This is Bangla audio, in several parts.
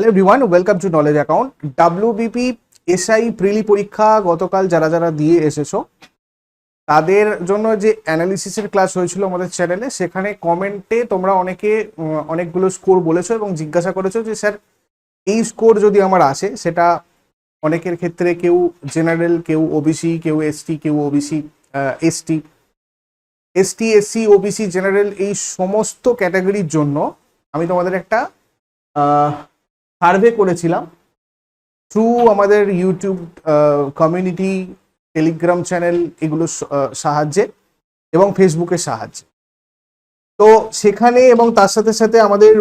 Hello everyone welcome to Knowledge Account WBP SI prelim পরীক্ষা গতকাল যারা যারা দিয়ে এসেছ, তাদের জন্য যে অ্যানালিসিসের ক্লাস হয়েছিল আমাদের চ্যানেলে সেখানে কমেন্টে তোমরা অনেকে অনেকগুলো স্কোর বলেছ এবং জিজ্ঞাসা করেছ যে, স্যার, এই স্কোর যদি আমার আসে, সেটা অনেকের ক্ষেত্রে কেউ জেনারেল কেউ ওবিসি কেউ এসটি কেউ OBC ST ST SC OBC general এই সমস্ত ক্যাটাগরির জন্য আমি তোমাদের একটা সার্ভে করেছিলাম থ্রু আমাদের ইউটিউব কমিউনিটি টেলিগ্রাম চ্যানেল এগুলোর সাহায্যে এবং ফেসবুকের সাহায্যে। তো সেখানে এবং তার সাথে সাথে আমাদের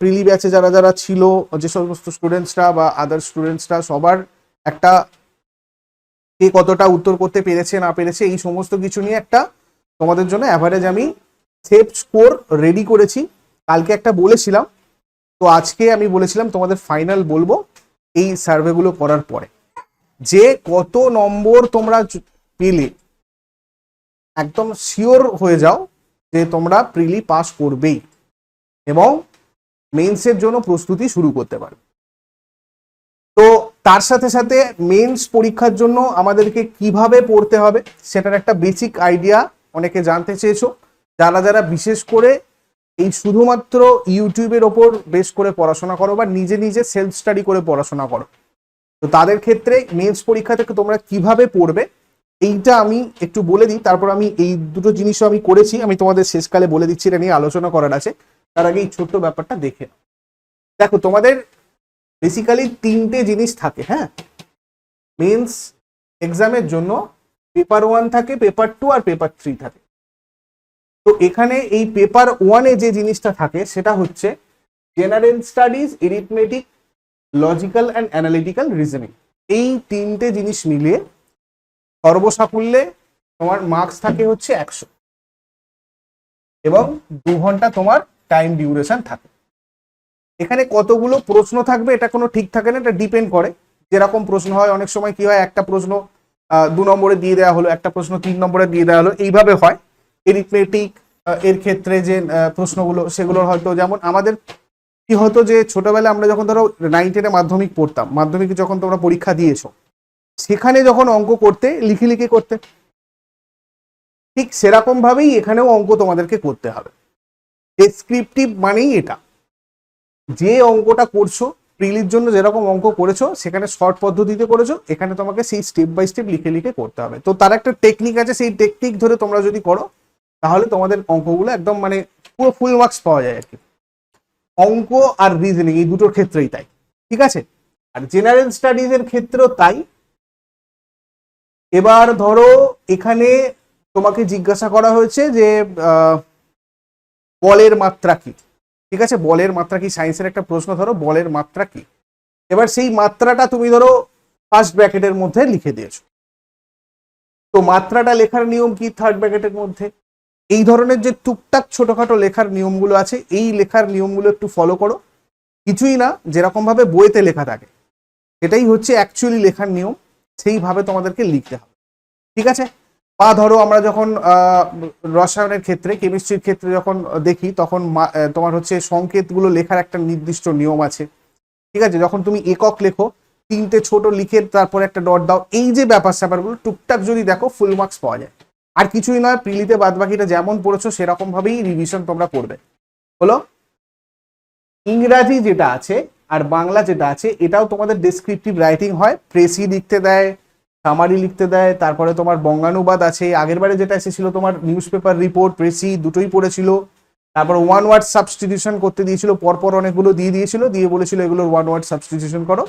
প্রিলি ব্যাচে যারা যারা ছিল, যে সমস্ত স্টুডেন্টসরা বা আদার স্টুডেন্টসরা সবার একটা কে কতটা উত্তর করতে পেরেছে, না পেরেছে, এই সমস্ত কিছু নিয়ে একটা তোমাদের জন্য অ্যাভারেজ আমি সেফ স্কোর রেডি করেছি। কালকে একটা বলেছিলাম তো আজকে আমি বলেছিলাম তোমাদের ফাইনাল বলব এই সার্ভেগুলো করার পরে। যে কত নম্বর তোমরা পেলে, একদম শিওর হয়ে যাও যে তোমরা প্রিলি পাস করবেই এবং মেন্সের জন্য প্রস্তুতি শুরু করতে পারবে। তো তার সাথে সাথে মেন্স পরীক্ষার জন্য আমাদেরকে কীভাবে পড়তে হবে সেটার একটা বেসিক আইডিয়া অনেকে জানতে চেয়েছো। যারা যারা বিশেষ করে এই শুধুমাত্র ইউটিউবের ওপর বেশ করে পড়াশোনা করো বা নিজে নিজে সেলফ স্টাডি করে পড়াশোনা করো। তো তাদের ক্ষেত্রে মেন্স পরীক্ষা থেকে তোমরা কীভাবে পড়বে, এইটা আমি একটু বলে দিই। তারপর আমি এই দুটো জিনিসও আমি করেছি, আমি তোমাদের শেষকালে বলে দিচ্ছি, এটা নিয়ে আলোচনা করার আছে। তার আগে এই ছোট্ট ব্যাপারটা দেখে দেখো, তোমাদের বেসিক্যালি তিনটে জিনিস থাকে হ্যাঁ? মেন্স এক্সামের জন্য পেপার ওয়ান থাকে পেপার টু আর পেপার থ্রি থাকে। তো এখানে এই পেপার ওয়ানে যে জিনিসটা থাকে, সেটা হচ্ছে general studies arithmetic logical and analytical reasoning এই তিনটে জিনিস মিলিয়ে সর্বসাকুল্যে তোমার মার্কস থাকে হচ্ছে একশো। এবং দু ঘণ্টা তোমার টাইম ডিউরেশন থাকে। এখানে কতগুলো প্রশ্ন থাকবে, এটা কোনো ঠিক থাকে না, এটা ডিপেন্ড করে। যেরকম প্রশ্ন হয়, অনেক সময় কি হয়, একটা প্রশ্ন দু নম্বরে দিয়ে দেওয়া হলো, একটা প্রশ্ন তিন নম্বরে দিয়ে দেওয়া হলো, এইভাবে হয়। এরিথমেটিক এর ক্ষেত্রে যে প্রশ্নগুলো সেগুলো হয়তো যেমন আমাদের কি হতো যে, ছোটবেলায় আমরা যখন ধরো নাইন টেনে মাধ্যমিক পড়তাম, মাধ্যমিকে যখন তোমরা পরীক্ষা দিয়েছ, সেখানে যখন অঙ্ক করতে, লিখে লিখে করতে, ঠিক সেরকম ভাবেই এখানেও অঙ্ক তোমাদেরকে করতে হবে। ডেসক্রিপটিভ মানেই এটা। যে অঙ্কটা করছ প্রিলির জন্য যেরকম অঙ্ক করেছ, সেখানে শর্ট পদ্ধতিতে করেছ, এখানে তোমাকে সেই স্টেপ বাই স্টেপ লিখে লিখে করতে হবে। তো তার একটা টেকনিক আছে, সেই টেকনিক ধরে তোমরা যদি করো তাহলে তোমাদের অঙ্কগুলো একদম মানে পুরো ফুল মার্কস পাওয়া যায় আর কি। অঙ্ক আর রিজনিং এই দুটোর ক্ষেত্রেই তাই, ঠিক আছে? আর জেনারেল স্টাডিজ এর ক্ষেত্রেও তাই। এবার ধরো এখানে তোমাকে জিজ্ঞাসা করা হয়েছে যে বলের মাত্রা কি? ঠিক আছে? বলের মাত্রা কি? সায়েন্সের একটা প্রশ্ন ধরো, বলের মাত্রা কি? এবার সেই মাত্রাটা তুমি ধরো ফার্স্ট ব্র্যাকেটের মধ্যে লিখে দিয়েছ। তো মাত্রাটা লেখার নিয়ম কি থার্ড ব্র্যাকেটের মধ্যে? এই ধরনের যে টুকটাক ছোটখাটো লেখার নিয়মগুলো আছে, এই লেখার নিয়মগুলো একটু ফলো করো। কিছুই না যেরকম ভাবে বইতে লেখা থাকে। এটাই হচ্ছে অ্যাকচুয়ালি লেখার নিয়ম, সেইভাবে তোমাদেরকে লিখতে হবে। ঠিক আছে? বা ধরো আমরা যখন রসায়নের ক্ষেত্রে কেমিস্ট্রির ক্ষেত্রে যখন দেখি, তখন তোমার হচ্ছে সংকেতগুলো লেখার একটা নির্দিষ্ট নিয়ম আছে। ঠিক আছে? যখন তুমি একক লেখো, তিনটে ছোট লিখে তারপরে একটা ডট দাও, এই যে ব্যাপার স্যাপারগুলো টুকটাক যদি দেখো ফুল মার্কস পাওয়া যায়। আর কিছুই নয়, প্রিলিতে বাদ বাকিটা যেমন পড়েছো সেরকম ভাবেই রিভিশন তোমরা করবে। হলো? ইংরাজি যেটা আছে আর বাংলা যেটা আছে, এটাও তোমাদের ডেসক্রিপটিভ রাইটিং হয়। প্রেসি লিখতে দেয় সামারি লিখতে দেয়, তারপরে তোমার বঙ্গানুবাদ আছে। আগের বারে যেটা এসেছিল তোমার নিউজ পেপার রিপোর্ট প্রেসি দুটোই পড়েছিল। তারপর ওয়ান ওয়ার্ড সাবস্টিটিউশন করতে দিয়েছিল, পরপর অনেকগুলো দিয়ে দিয়েছিল, দিয়ে বলেছিল এগুলোর ওয়ান ওয়ার্ড সাবস্টিটিউশন করো।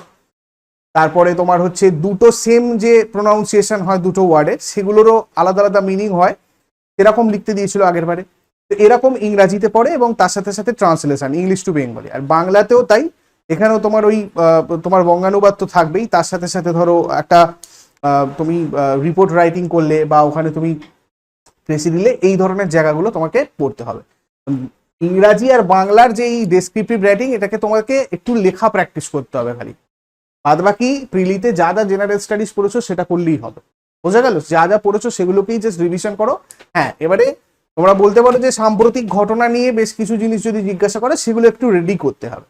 তারপরে তোমার হচ্ছে দুটো সেম যে প্রোনাউন্সিয়েশন হয় দুটো ওয়ার্ডের সেগুলোরও আলাদা আলাদা মিনিং হয়। এরকম লিখতে দিয়েছিল আগের বারে তো এরকম ইংরাজিতে পড়ে এবং তার সাথে সাথে ট্রান্সলেশন ইংলিশ টু বেঙ্গলি আর বাংলাতেও তাই। এখানেও তোমার ওই তোমার বঙ্গানুবাদ তো থাকবেই। তার সাথে সাথে ধরো একটা তুমি রিপোর্ট রাইটিং করলে বা ওখানে তুমি প্রেসি দিলে, এই ধরনের জায়গাগুলো তোমাকে পড়তে হবে। ইংরাজি আর বাংলার যে এই ডেসক্রিপটিভ রাইটিং এটাকে তোমাকে একটু লেখা প্র্যাকটিস করতে হবে খালি। বাদ বাকি প্রিলিতে যা যা জেনারেল স্টাডিজ পড়েছো সেটা করলেই হবে। বোঝা গেল? যা যা পড়েছো সেগুলোকেই জাস্ট রিভিশন করো। হ্যাঁ এবারে তোমরা বলতে পারো যে সাম্প্রতিক ঘটনা নিয়ে বেশ কিছু জিনিস যদি জিজ্ঞাসা করে, সেগুলো একটু রেডি করতে হবে।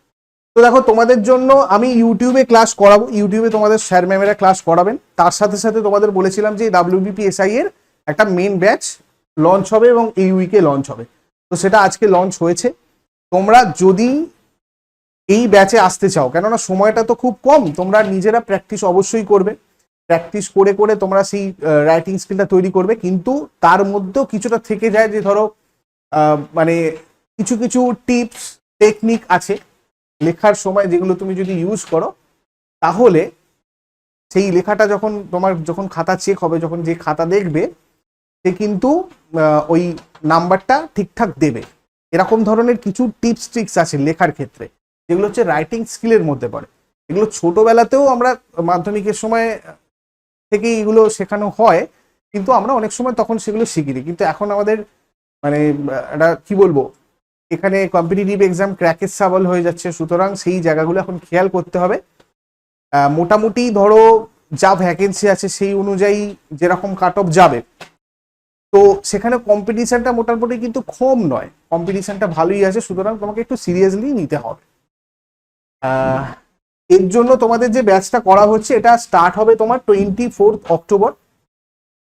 তো দেখো, তোমাদের জন্য আমি ইউটিউবে ক্লাস করাবো। ইউটিউবে তোমাদের স্যার ম্যামেরা ক্লাস করাবেন। তার সাথে সাথে তোমাদের বলেছিলাম যে ডাব্লিউবিপিএসআই এর একটা মেন ব্যাচ লঞ্চ হবে এবং এই উইকে লঞ্চ হবে। তো সেটা আজকে লঞ্চ হয়েছে। তোমরা যদি এই ব্যাচে আসতে চাও। কেননা সময়টা তো খুব কম, তোমরা নিজেরা প্র্যাকটিস অবশ্যই করবে। প্র্যাকটিস করে করে তোমরা সেই রাইটিং স্কিলটা তৈরি করবে। কিন্তু তার মধ্যেও কিছুটা থেকে যায় যে ধরো মানে কিছু কিছু টিপস টেকনিক আছে। লেখার সময় যেগুলো তুমি যদি ইউজ করো, তাহলে সেই লেখাটা যখন তোমার যখন খাতা চেক হবে, যখন যে খাতা দেখবে, সে কিন্তু ওই নাম্বারটা ঠিকঠাক দেবে। এরকম ধরনের কিছু টিপস ট্রিক্স আছে লেখার ক্ষেত্রে। যেগুলো হচ্ছে রাইটিং স্কিলের মধ্যে পড়ে। এগুলো ছোটবেলাতেও আমরা মাধ্যমিকের সময় থেকেই এগুলো শেখানো হয়, কিন্তু আমরা অনেক সময় তখন সেগুলো শিখিনি। কিন্তু এখন আমাদের মানে একটা কি বলব, এখানে কম্পিটিটিভ এক্সাম ক্র্যাকের সাবল হয়ে যাচ্ছে, সুতরাং সেই জায়গাগুলো এখন খেয়াল করতে হবে। মোটামুটি ধরো যা ভ্যাকেন্সি আছে সেই অনুযায়ী যেরকম কাট অফ যাবে। তো সেখানে কম্পিটিশনটা মোটামুটি কিন্তু কম নয়। কম্পিটিশনটা ভালোই আছে, সুতরাং তোমাকে একটু সিরিয়াসলি নিতে হবে। এর জন্য তোমাদের যে ব্যাচটা করা হচ্ছে, এটা স্টার্ট হবে তোমার টোয়েন্টি ফোর্থ অক্টোবর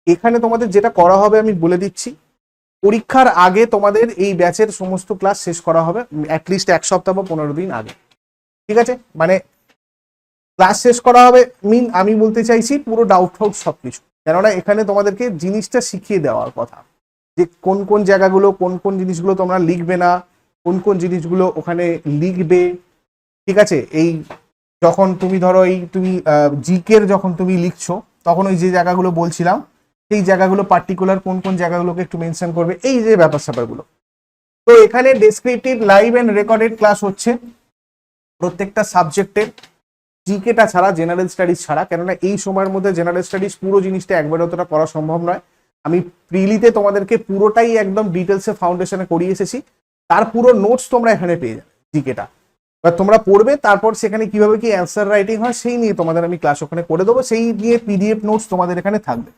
এখানে তোমাদের যেটা করা হবে আমি বলে দিচ্ছি, পরীক্ষার আগে তোমাদের এই ব্যাচের সমস্ত ক্লাস শেষ করা হবে অ্যাটলিস্ট এক সপ্তাহ বা পনেরো দিন আগে। ঠিক আছে? মানে ক্লাস শেষ করা হবে মিন আমি বলতে চাইছি পুরো ডাউট ফাউট সব কিছু কেননা এখানে তোমাদেরকে জিনিসটা শিখিয়ে দেওয়ার কথা। যে কোন কোন জায়গাগুলো, কোন কোন জিনিসগুলো তোমরা লিখবে না, কোন কোন জিনিসগুলো ওখানে লিখবে ঠিক আছে? এই যখন তুমি ধরো এই তুমি জিকের যখন তুমি লিখছো, তখন ওই যে জায়গাগুলো বলছিলাম, সেই জায়গাগুলো পার্টিকুলার কোন কোন জায়গাগুলোকে একটু মেনশন করবে? এই যে ব্যাপার স্যাপারগুলো। তো এখানে descriptive live and recorded class হচ্ছে প্রত্যেকটা সাবজেক্টের জিকেটা ছাড়া জেনারেল স্টাডিজ ছাড়া, কেননা এই সময়ের মধ্যে জেনারেল স্টাডিজ পুরো জিনিসটা একবারে অতটা করা সম্ভব নয়। আমি প্রিলিতে তোমাদেরকে পুরোটাই একদম ডিটেলসে ফাউন্ডেশনে করিয়ে এসেছি। তার পুরো নোটস তোমরা এখানে পেয়ে যাবে জিকেটা। এবার তোমরা পড়বে, তারপর সেখানে কীভাবে কি অ্যান্সার রাইটিং হয়, সেই নিয়ে তোমাদের আমি ক্লাস ওখানে করে দেবো, সেই নিয়ে পিডিএফ নোটস তোমাদের এখানে থাকবে।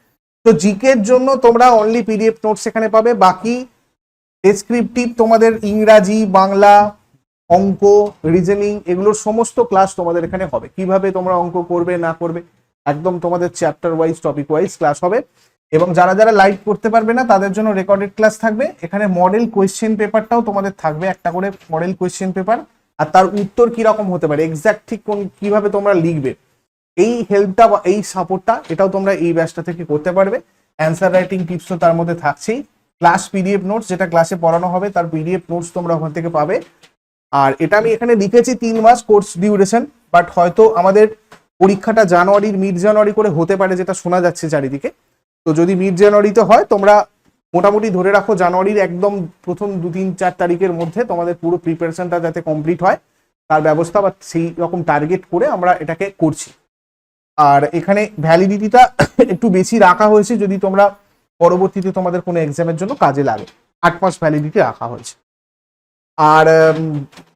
তো জিকের জন্য তোমরা অনলি পিডিএফ নোটস এখানে পাবে, বাকি ডেসক্রিপটিভ তোমাদের ইংরাজি, বাংলা, অঙ্ক রিজনিং এগুলোর সমস্ত ক্লাস তোমাদের এখানে হবে। কীভাবে তোমরা অঙ্ক করবে, না করবে, একদম তোমাদের chapter wise topic wise class হবে। এবং যারা যারা লাইভ করতে পারবে না, তাদের জন্য রেকর্ডেড ক্লাস থাকবে। এখানে মডেল কোয়েশ্চেন পেপারটাও তোমাদের থাকবে, একটা করে মডেল কোয়েশ্চেন পেপার আর তার উত্তর কি রকম হতে পারে এক্স্যাক্ট ঠিক কোন, কীভাবে তোমরা লিখবে, এই হেল্পটা বা এই সাপোর্টটা এটাও তোমরা এই ব্যাচটা থেকে করতে পারবে। অ্যান্সার রাইটিং টিপস তো তার মধ্যে থাকছেই। ক্লাস পিডিএফ নোটস যেটা ক্লাসে পড়ানো হবে, তার পিডিএফ নোটস তোমরা ওখান থেকে পাবে। আর এটা আমি এখানে লিখেছি তিন মাস কোর্স ডিউরেশন বাট হয়তো আমাদের পরীক্ষাটা জানুয়ারির মিড জানুয়ারি করে হতে পারে, যেটা শোনা যাচ্ছে চারিদিকে। তো যদি মিড জানুয়ারিতে হয়, তোমরা মোটামুটি ধরে রাখো জানুয়ারির একদম প্রথম দু তিন চার তারিখের মধ্যে তোমাদের পুরো প্রিপারেশনটা যাতে কমপ্লিট হয়, তার ব্যবস্থা বা সেই রকম টার্গেট করে আমরা এটাকে করছি। আর এখানে ভ্যালিডিটিটা একটু বেশি রাখা হয়েছে যদি তোমরা পরবর্তীতে তোমাদের কোনো এক্সামের জন্য কাজে লাগে। আট মাস ভ্যালিডিটি রাখা হয়েছে। আর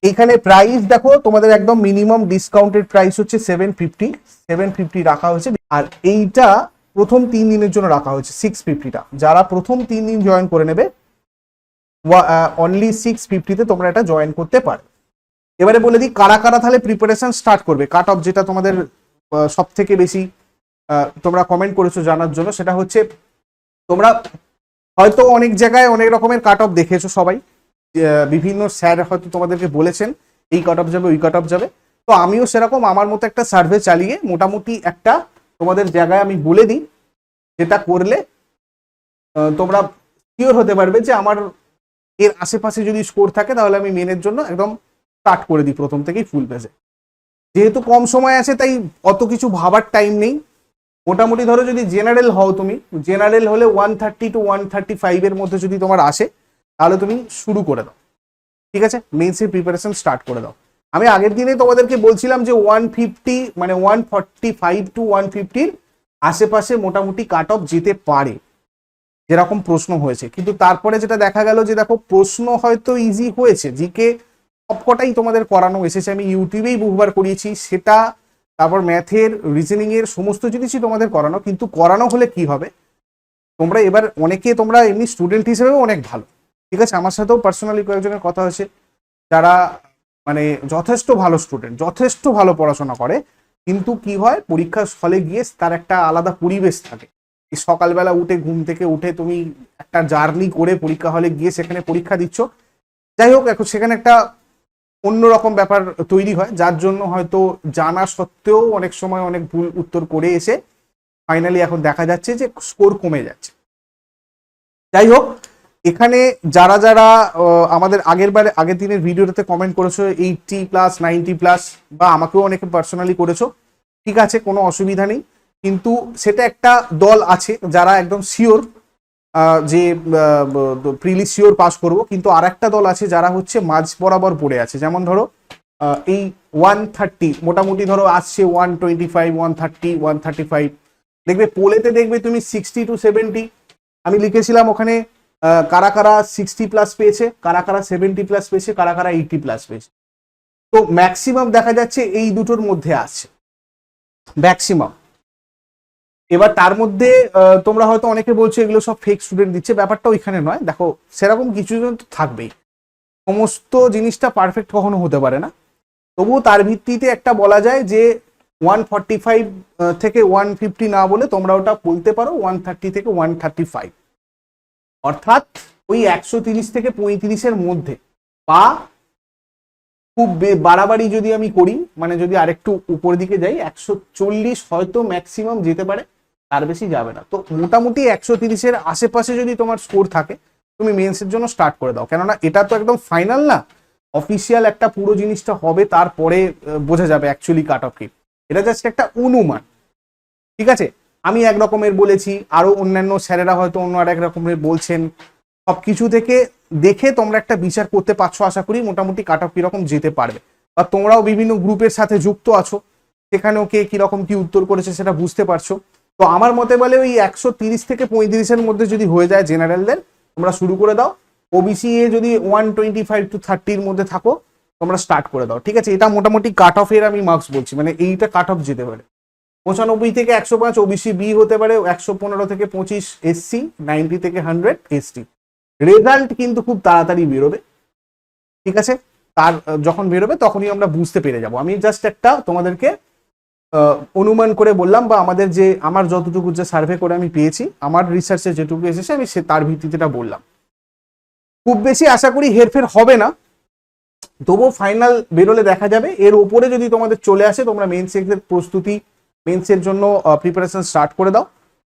এখানে প্রাইস দেখো, তোমাদের একদম মিনিমাম ডিসকাউন্টেড প্রাইস হচ্ছে সেভেন ফিফটি সেভেন ফিফটি রাখা হয়েছে। আর এইটা প্রথম তিন দিনের জন্য রাখা হয়েছে সিক্স ফিফটিটা যারা প্রথম তিন দিন জয়েন করে নেবে অনলি সিক্স ফিফটিতে তোমরা এটা জয়েন করতে পারো। এবারে বলে দিই, কারা কারা তাহলে প্রিপারেশন স্টার্ট করবে? কাট অফ যেটা তোমাদের সব থেকে বেশি তোমরা কমেন্ট করেছ জানার জন্য, সেটা হচ্ছে, তোমরা হয়তো অনেক জায়গায় অনেক রকমের কাট অফ দেখেছ সবাই বিভিন্ন স্যার হয়তো তোমাদেরকে বলেছেন, এই কাট অফ যাবে, ওই কাট অফ যাবে। তো আমিও সেরকম আমার মতো একটা সার্ভে চালিয়ে মোটামুটি একটা তোমাদের জায়গায় আমি বলে দিই যেটা করলে তোমরা শিওর হতে পারবে যে আমার এর আশেপাশে যদি স্কোর থাকে, তাহলে আমি মেনের জন্য একদম স্টার্ট করে দিই প্রথম থেকেই ফুল পেজে যেহেতু কম সময় আছে, তাই অত কিছু ভাবার টাইম নেই। মোটামুটি ধরো যদি জেনারেল হও তুমি জেনারেল হলে one thirty to one thirty ফাইভের মধ্যে যদি তোমার আসে, তাহলে তুমি শুরু করে দাও। ঠিক আছে? মেন্সের প্রিপারেশন স্টার্ট করে দাও। আমি আগের দিনে তোমাদেরকে বলছিলাম যে ওয়ান ফিফটি মানে one forty five to one ফিফটির আশেপাশে মোটামুটি কাট অফ যেতে পারে। যেরকম প্রশ্ন হয়েছে। কিন্তু তারপরে যেটা দেখা গেল যে দেখো, প্রশ্ন হয়তো ইজি হয়েছে। জিকে সবকটাই তোমাদের করানো এসেছে। আমি ইউটিউবেই বহুবার করিয়েছি। সেটা, তারপর ম্যাথের রিজনিং এর সমস্ত জিনিসই তোমাদের করানো। কিন্তু করানো হলে কি হবে? তোমরা এবার অনেকে, তোমরা এমনি স্টুডেন্ট হিসেবেও অনেক ভালো। ঠিক আছে? আমার সাথেও পার্সোনালি কয়েকজনের কথা হয়েছে। যারা মানে যথেষ্ট ভালো স্টুডেন্ট যথেষ্ট ভালো পড়াশোনা করে, কিন্তু কি হয় পরীক্ষার স্থলে গিয়ে তার একটা আলাদা পরিবেশ থাকে। সকালবেলা উঠে, ঘুম থেকে উঠে তুমি একটা জার্নি করে পরীক্ষা হলে গিয়ে সেখানে পরীক্ষা দিচ্ছ। যাই হোক, এখন সেখানে একটা অন্যরকম ব্যাপার তৈরি হয়, যার জন্য হয়তো জানা সত্ত্বেও অনেক সময় অনেক ভুল উত্তর করে এসে ফাইনালি এখন দেখা যাচ্ছে যে স্কোর কমে যাচ্ছে। যাই হোক এখানে যারা যারা আমাদের আগের বারে, আগের দিনের ভিডিওটাতে কমেন্ট করেছ এইটটি প্লাস নাইনটি প্লাস বা আমাকেও অনেকে পার্সোনালি করেছ, ঠিক আছে, কোনো অসুবিধা নেই। কিন্তু সেটা একটা দল আছে যারা একদম শিওর যে প্রিলি শিওর পাস করব। কিন্তু আর একটা দল আছে যারা হচ্ছে মাঝ বরাবর পড়ে আছে। যেমন ধরো এই ওয়ান থার্টি মোটামুটি ধরো আসছে one twenty five one thirty one thirty five দেখবে পোলেতে দেখবে তুমি সিক্সটি টু সেভেন্টি আমি লিখেছিলাম ওখানে কারা কারা সিক্সটি প্লাস পেয়েছে, কারা কারা সেভেন্টি প্লাস পেয়েছে, কারা কারা এইটি প্লাস পেয়েছে। তো ম্যাক্সিমাম দেখা যাচ্ছে এই দুটোর মধ্যে আছে। ম্যাক্সিমাম এবার তার মধ্যে তোমরা হয়তো অনেকে বলছো এগুলো সব ফেক স্টুডেন্ট দিচ্ছে, ব্যাপারটা ওইখানে নয়। দেখো, সেরকম কিছু জন তো থাকবেই। সমস্ত জিনিসটা পারফেক্ট কখনো হতে পারে না। তবুও তার ভিত্তিতে একটা বলা যায় যে ওয়ান ফর্টি ফাইভ থেকে ওয়ান ফিফটি না বলে তোমরা ওটা বলতে পারো ওয়ান থার্টি থেকে ওয়ান থার্টি ফাইভ অর্থাৎ ওই একশো তিরিশ থেকে পঁয়ত্রিশের মধ্যে বা খুব বাড়াবাড়ি যদি আমি করি মানে যদি আরেকটু উপর দিকে যাই, একশো চল্লিশ হয়তো ম্যাক্সিমাম যেতে পারে, তার বেশি যাবে না। তো মোটামুটি একশো তিরিশের আশেপাশে যদি তোমার স্কোর থাকে, তুমি মেন্সের জন্য স্টার্ট করে দাও। কেননা এটা তো একদম ফাইনাল না অফিসিয়াল একটা পুরো জিনিসটা হবে, তারপরে বোঝা যাবে অ্যাকচুয়ালি কাট অফ কি। এটা জাস্ট একটা অনুমান। ঠিক আছে? আমি এক রকমের বলেছি, আরও অন্যান্য স্যারেরা হয়তো অন্য আর এক রকমের বলছেন। সবকিছু থেকে দেখে তোমরা একটা বিচার করতে পারছ, আশা করি মোটামুটি কাট অফ কীরকম যেতে পারবে। বা তোমরাও বিভিন্ন গ্রুপের সাথে যুক্ত আছো, সেখানেও কে কীরকম কি উত্তর করেছে সেটা বুঝতে পারছ। তো আমার মতে বলে ওই একশো তিরিশ থেকে পঁয়ত্রিশের মধ্যে যদি হয়ে যায় জেনারেলদের, তোমরা শুরু করে দাও। ওবিসি এ যদি ওয়ান টোয়েন্টি ফাইভ টু থার্টির মধ্যে থাকো, তোমরা স্টার্ট করে দাও। ঠিক আছে? এটা মোটামুটি কাট অফের আমি মার্কস বলছি মানে এইটা কাট অফ যেতে পারে। পঁচানব্বই থেকে একশো পাঁচ ওবিসি বি হতে পারে, একশো পনেরো থেকে পঁচিশ এসসি নাইনটি থেকে হান্ড্রেড এসটি রেজাল্ট কিন্তু খুব তাড়াতাড়ি বেরোবে। ঠিক আছে? তার যখন বেরোবে তখনই আমরা বুঝতে পেরে যাব। আমি জাস্ট একটা তোমাদেরকে অনুমান করে বললাম বা আমাদের যে, আমার যতটুকু যে সার্ভে করে আমি পেয়েছি, আমার রিসার্চে যেটুকু এসেছে আমি সে, তার ভিত্তিতে বললাম। খুব বেশি আশা করি হেরফের হবে না। তবুও ফাইনাল বেরোলে দেখা যাবে। এর ওপরে যদি তোমাদের চলে আসে, তোমরা মেন্স এর প্রস্তুতি মেন্সের জন্য প্রিপারেশন স্টার্ট করে দাও।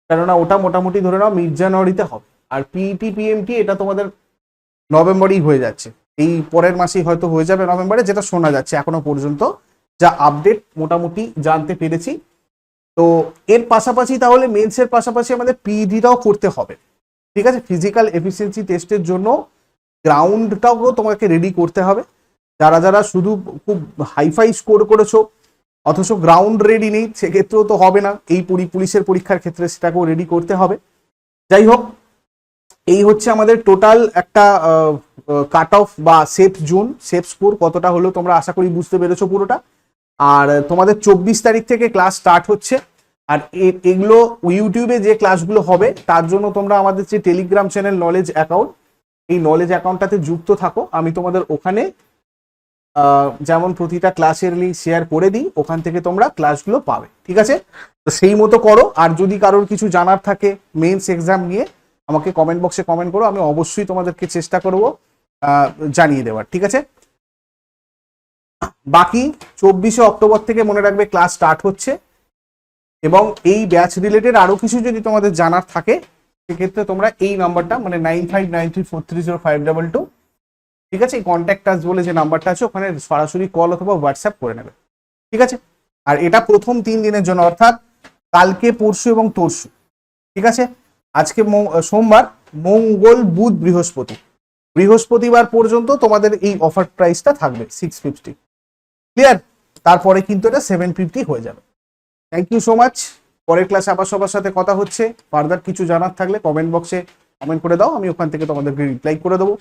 কেননা ওটা মোটামুটি ধরে নাও মিড জানুয়ারিতে হবে। আর পিইটি পিএমটি এটা তোমাদের নভেম্বরেই হয়ে যাচ্ছে। এই পরের মাসেই হয়তো হয়ে যাবে নভেম্বরে, যেটা শোনা যাচ্ছে এখনও পর্যন্ত। যা আপডেট মোটামুটি জানতে পেরেছি। তো এর পাশাপাশি তাহলে মেন্সের পাশাপাশি আমাদের পিইডিটাও করতে হবে। ঠিক আছে? ফিজিক্যাল এফিসিয়েন্সি টেস্টের জন্য গ্রাউন্ডটাও তোমাকে রেডি করতে হবে। যারা যারা শুধু খুব হাইফাই স্কোর করেছ অথচ গ্রাউন্ড রেডি নেই, সেক্ষেত্রেও তো হবে না। এই পুলিশের পরীক্ষার ক্ষেত্রে সেটাকেও রেডি করতে হবে। যাই হোক, এই হচ্ছে আমাদের টোটাল একটা কাট অফ বা সেফ জোন সেফ স্কোর কতটা হলো তোমরা আশা করি বুঝতে পেরেছ পুরোটা। আর তোমাদের চব্বিশ তারিখ থেকে ক্লাস স্টার্ট হচ্ছে। আর এগুলো ইউটিউবে যে ক্লাসগুলো হবে, তার জন্য তোমরা আমাদের যে টেলিগ্রাম চ্যানেল নলেজ অ্যাকাউন্ট এই নলেজ অ্যাকাউন্টটাতে যুক্ত থাকো। আমি তোমাদের ওখানে যেমন প্রতিটা ক্লাসের লিঙ্ক শেয়ার করে দিই, ওখান থেকে তোমরা ক্লাসগুলো পাবে, ঠিক আছে? তো সেই মতো করো, আর যদি কারোর কিছু জানার থাকে মেন্স এক্সাম নিয়ে, আমাকে কমেন্ট বক্সে কমেন্ট করো, আমি অবশ্যই তোমাদেরকে চেষ্টা করব জানিয়ে দেওয়ার, ঠিক আছে? বাকি চব্বিশে অক্টোবর থেকে মনে রাখবে ক্লাস স্টার্ট হচ্ছে, এবং এই ব্যাচ রিলেটেড আরও কিছু যদি তোমাদের জানার থাকে, সেক্ষেত্রে তোমরা এই নাম্বারটা মানে nine five nine three four three zero five double two ঠিক আছে? এই কন্ট্যাক্ট আস বলে যে নাম্বারটা আছে, ওখানে সরাসরি কল অথবা হোয়াটসঅ্যাপ করে নেবে। ঠিক আছে? আর এটা প্রথম তিন দিনের জন্য, অর্থাৎ কালকে, পরশু এবং তরশু। ঠিক আছে? আজকে সোমবার, মঙ্গল, বুধ, বৃহস্পতি। বৃহস্পতিবার পর্যন্ত তোমাদের এই অফার প্রাইসটা থাকবে সিক্স ফিফটি ক্লিয়ার তারপরে কিন্তু এটা সেভেন ফিফটি হয়ে যাবে। থ্যাংক ইউ সো মাচ পরের ক্লাসে আবার সবার সাথে কথা হচ্ছে। ফার্দার কিছু জানার থাকলে কমেন্ট বক্সে কমেন্ট করে দাও। আমি ওখান থেকে তোমাদেরকে রিপ্লাই করে দেবো।